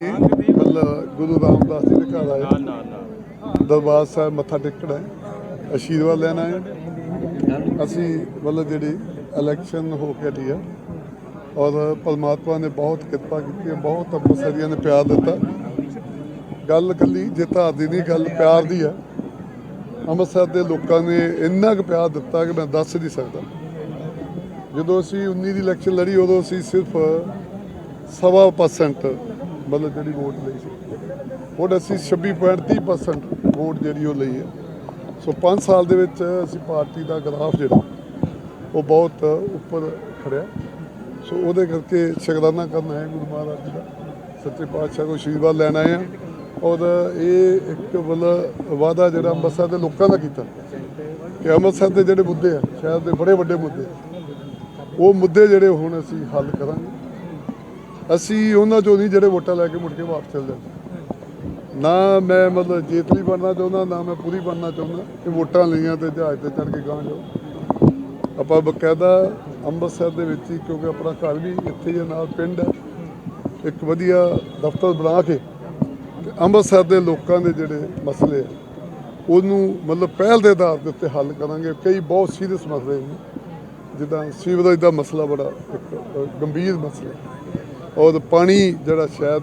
ਮਤਲਬ ਗੁਰੂ ਰਾਮਦਾਸ ਜੀ ਦੇ ਘਰ ਆਏ। ਦਰਬਾਰ ਸਾਹਿਬ ਮੱਥਾ ਟੇਕਣਾ ਹੈ ਆਸ਼ੀਰਵਾਦ ਲੈਣਾ ਹੈ ਅਸੀਂ ਮਤਲਬ ਜਿਹੜੀ ਇਲੈਕਸ਼ਨ ਹੋ ਕੇ ਹਟੀ ਆ। ਔਰ ਪਰਮਾਤਮਾ ਨੇ ਬਹੁਤ ਕਿਰਪਾ ਕੀਤੀ ਹੈ ਬਹੁਤ ਅੰਮ੍ਰਿਤਸਰੀਆਂ ਨੇ ਪਿਆਰ ਦਿੱਤਾ। ਗੱਲ ਕੱਲੀ ਜਿੱਤ ਦੀ ਨਹੀਂ ਗੱਲ ਪਿਆਰ ਦੀ ਆ। ਅੰਮ੍ਰਿਤਸਰ ਦੇ ਲੋਕਾਂ ਨੇ ਇੰਨਾ ਕੁ ਪਿਆਰ ਦਿੱਤਾ ਕਿ ਮੈਂ ਦੱਸ ਨਹੀਂ ਸਕਦਾ। ਜਦੋਂ ਅਸੀਂ 19 ਦੀ ਇਲੈਕਸ਼ਨ ਲੜੀ ਉਦੋਂ ਅਸੀਂ ਸਿਰਫ ਸਵਾ ਪਰਸੈਂਟ ਮਤਲਬ ਜਿਹੜੀ ਵੋਟ ਲਈ ਸੀ। ਹੁਣ ਅਸੀਂ 26.30% ਵੋਟ ਜਿਹੜੀ ਉਹ ਲਈ ਹੈ। ਸੋ 5 ਸਾਲ ਦੇ ਵਿੱਚ ਅਸੀਂ ਪਾਰਟੀ ਦਾ ਗ੍ਰਾਫ ਜਿਹੜਾ, ਉਹ ਬਹੁਤ ਉੱਪਰ ਖੜਿਆ। ਸੋ ਉਹਦੇ ਕਰਕੇ ਸ਼ਗਰਾਨਾ ਕਰਨਾ ਹੈ ਗੁਰੂ ਮਹਾਰਾਜ ਜੀ ਦਾ। ਸੱਚੇ ਪਾਤਸ਼ਾਹ ਕੋਲ ਆਸ਼ੀਰਵਾਦ ਲੈਣ ਆਏ ਆ ਔਰ ਇਹ ਇੱਕ ਮਤਲਬ ਵਾਅਦਾ ਜਿਹੜਾ ਅੰਮ੍ਰਿਤਸਰ ਦੇ ਲੋਕਾਂ ਦਾ ਕੀਤਾ। ਕਿ ਅੰਮ੍ਰਿਤਸਰ ਦੇ ਜਿਹੜੇ ਮੁੱਦੇ ਆ, ਸ਼ਹਿਰ ਦੇ ਬੜੇ ਵੱਡੇ ਮੁੱਦੇ ਉਹ ਮੁੱਦੇ ਜਿਹੜੇ ਹੁਣ ਅਸੀਂ ਹੱਲ ਕਰਾਂਗੇ। ਅਸੀਂ ਉਹਨਾਂ ਚੋਂ ਨਹੀਂ ਜਿਹੜੇ ਵੋਟਾਂ ਲੈ ਕੇ ਮੁੜ ਕੇ ਵਾਪਸ ਚਲੇ ਜਾਂਦੇ ਨਾ ਮੈਂ ਮਤਲਬ ਜੇਤਲੀ ਬਣਨਾ ਚਾਹੁੰਦਾ ਨਾ ਮੈਂ ਪੂਰੀ ਬਣਨਾ ਚਾਹੁੰਦਾ। ਕਿ ਵੋਟਾਂ ਲਈਆਂ ਤੇ ਜਹਾਜ਼ ਤੇ ਚੜ ਕੇ ਗਾਂ ਜਾਓ। ਆਪਾਂ ਬਕਾਇਦਾ ਅੰਮ੍ਰਿਤਸਰ ਦੇ ਵਿੱਚ ਹੀ ਕਿਉਂਕਿ ਆਪਣਾ ਘਰ ਵੀ ਇੱਥੇ ਹੀ ਆ, ਨਾਲ ਪਿੰਡ ਹੈ। ਇੱਕ ਵਧੀਆ ਦਫ਼ਤਰ ਬਣਾ ਕੇ ਤੇ ਅੰਮ੍ਰਿਤਸਰ ਦੇ ਲੋਕਾਂ ਦੇ ਜਿਹੜੇ ਮਸਲੇ ਉਹਨੂੰ ਮਤਲਬ ਪਹਿਲ ਦੇ ਆਧਾਰ ਦੇ ਉੱਤੇ ਹੱਲ ਕਰਾਂਗੇ। ਕਈ ਬਹੁਤ ਸੀਰੀਅਸ ਮਸਲੇ ਨੇ। ਜਿੱਦਾਂ ਸੀਵਰੇਜ ਦਾ ਮਸਲਾ ਬੜਾ ਇੱਕ ਗੰਭੀਰ ਮਸਲਾ। ਔਰ ਪਾਣੀ ਜਿਹੜਾ ਸ਼ਾਇਦ